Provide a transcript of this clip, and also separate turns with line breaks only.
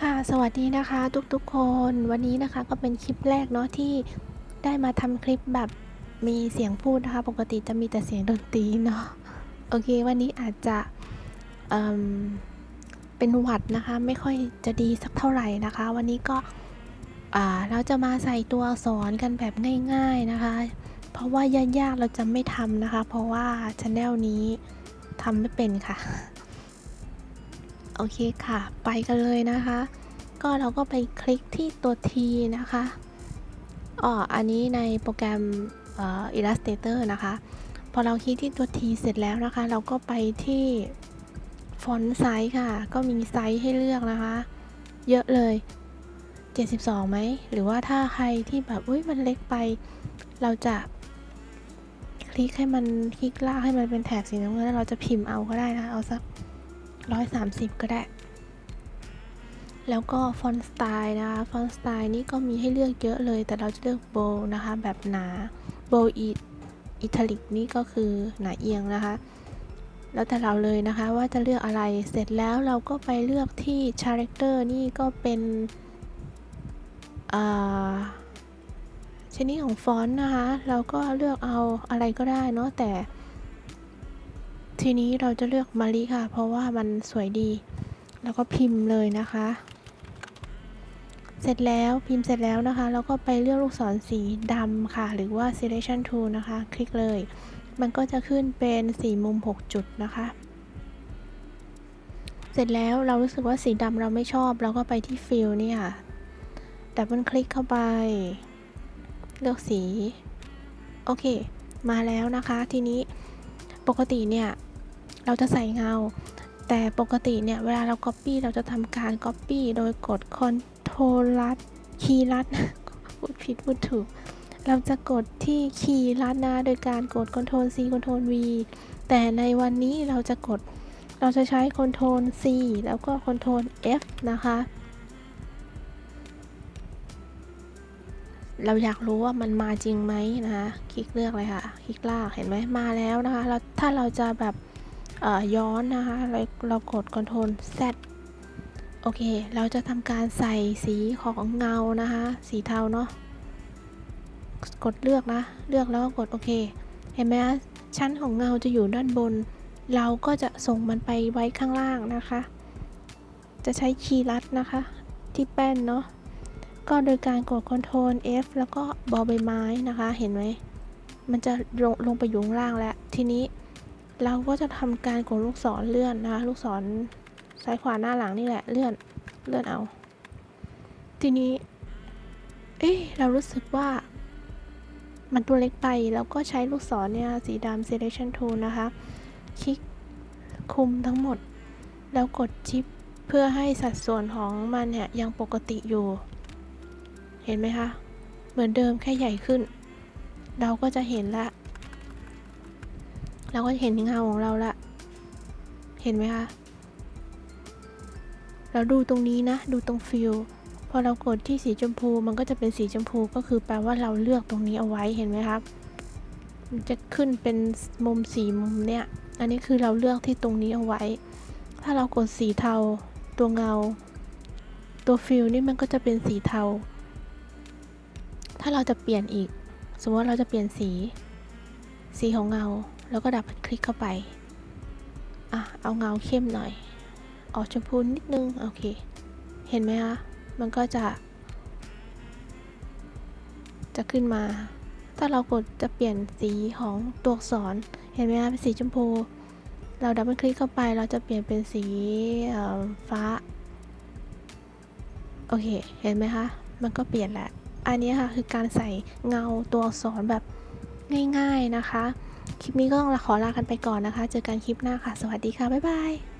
ค่ะสวัสดีนะคะทุกๆคนวันนี้นะคะก็เป็นคลิปแรกเนาะที่ได้มาทำคลิปแบบมีเสียงพูดนะคะ ปกติจะมีแต่เสียงดนตรีเนาะโอเค วันนี้อาจจะเเป็นหวัดนะคะ ไม่ค่อยจะดีสักเท่าไหร่นะคะ วันนี้ก็เราจะมาใส่ตัวอักษรกันแบบง่ายๆนะคะ เพราะว่ายากๆเราจะไม่ทำนะคะ เพราะว่าช anel นี้ทำไม่เป็นค่ะ โอเคค่ะ ไปกันเลยนะคะ ก็เราก็ไปคลิกที่ตัว T นะคะอ๋ออันนี้ในโปรแกรมเอ่อ Illustrator นะคะ พอเราคลิกที่ตัว T เสร็จแล้วนะคะ เราก็ไปที่ฟอนต์ไซส์ค่ะ ก็มีไซส์ให้เลือกนะคะ เยอะเลย 72ไหม หรือว่าถ้าใครที่แบบอุ้ยมันเล็กไป เราจะคลิกให้มันคลิกลากให้มันเป็นแถบสีน้ำเงินแล้วเราจะพิมพ์เอาก็ได้นะ เอาสัก 130 ก็ได้ แล้วก็ฟอนต์สไตล์นะคะ ฟอนต์สไตล์นี่ก็มีให้เลือกเยอะเลย แต่เราจะเลือกโบนะคะ แบบหนา โบอีอิตาลิกนี่ก็คือหนาเอียงนะคะ แล้วแต่เราเลยนะคะว่าจะเลือกอะไร เสร็จแล้วเราก็ไปเลือกที่ Character นี่ก็เป็นชนิดของฟอนต์นะคะ เราก็เลือกเอาอะไรก็ได้เนาะแต่ ทีนี้เราจะเลือกมาริค่ะ เพราะว่ามันสวยดี แล้วก็พิมพ์เลยนะคะ เสร็จแล้วพิมพ์เสร็จแล้วนะคะแล้วก็ไปเลือกลูกศรสีดำค่ะ หรือว่า selection tool นะคะ คลิกเลย มันก็จะขึ้นเป็นสีมุม 6 จุดนะคะ เสร็จแล้วเรารู้สึกว่าสีดำเราไม่ชอบ เราก็ไปที่ fill นี่ค่ะดับเบิลคลิกเข้าไป เลือกสี โอเค มาแล้วนะคะทีนี้ปกติเนี่ย เราจะใส่เงา แต่ปกติเนี่ยเวลาเรา Copy เราจะทำการ Copy โดยกด Ctrl ลัดคีย์ลัดพูดผิดพูดถูก เราจะกดที่คีย์ลัดนะโดยการกด Ctrl C Ctrl V แต่ในวันนี้เราจะกดเราจะใช้ Ctrl C แล้วก็ Ctrl F นะคะเราอยากรู้ว่ามันมาจริงไหมนะคะ คลิกเลือกเลยค่ะ คลิกลาก เห็นไหมมาแล้วนะคะ เราถ้าเราจะแบบ ย้อนนะคะเราเรากด Ctrl Z โอเค เราจะทำการใส่สีของเงานะคะ สีเทาเนาะ กดเลือกนะ เลือกแล้วก็กดโอเค เห็นไหมคะชั้นของเงาจะอยู่ด้านบน เราก็จะส่งมันไปไว้ข้างล่างนะคะ จะใช้คีย์ลัดนะคะ ที่แป้นเนาะ ก็โดยการกด Ctrl F แล้วก็บอใบไม้นะคะ เห็นไหม มันจะลงลงไปอยู่ข้างล่างแล้ว ทีนี้ เราก็จะทำการกดลูกศรเลื่อนนะคะลูกศรซ้ายขวาหน้าหลังนี่แหละเลื่อนเลื่อนเอา ทีนี้ เอ๊ะเรารู้สึกว่า มันตัวเล็กไปแล้วก็ใช้ลูกศรเนี่ยสีดำ selection tool นะคะ คลิกคุมทั้งหมด แล้วกดชิปเพื่อให้สัดส่วนของมันเนี่ยยังปกติอยู่ เห็นไหมคะ เหมือนเดิมแค่ใหญ่ขึ้น เราก็จะเห็นละ เราก็จะเห็นเงาของเราละ เห็นไหมคะ เราดูตรงนี้นะ ดูตรงฟิลพอเรากดที่สีชมพูมันก็จะเป็นสีชมพูก็คือแปลว่าเราเลือกตรงนี้เอาไว้เห็นไหมครับ มันจะขึ้นเป็นมุมสีมุมเนี่ย อันนี้คือเราเลือกที่ตรงนี้เอาไว้ ถ้าเรากดสีเทาตัวเงา ตัวฟิลนี่มันก็จะเป็นสีเทา ถ้าเราจะเปลี่ยนอีก สมมติว่าเราจะเปลี่ยนสี สีของเงา แล้วก็ดับคลิกเข้าไป อะ เอาเงาเข้มหน่อย ออกชมพูนิดนึง โอเค เห็นไหมคะ มันก็จะ จะขึ้นมา ถ้าเรากดจะเปลี่ยนสีของตัวอักษร เห็นไหมคะ เป็นสีชมพู เราดับเบิลคลิกเข้าไป เราจะเปลี่ยนเป็นสีฟ้า โอเค เห็นไหมคะ มันก็เปลี่ยนแหละ อันนี้ค่ะคือการใส่เงาตัวอักษรแบบง่ายๆนะคะ คลิปนี้ก็ต้องขอลากันไปก่อนนะคะ เจอกันคลิปหน้าค่ะ สวัสดีค่ะ บ๊ายบาย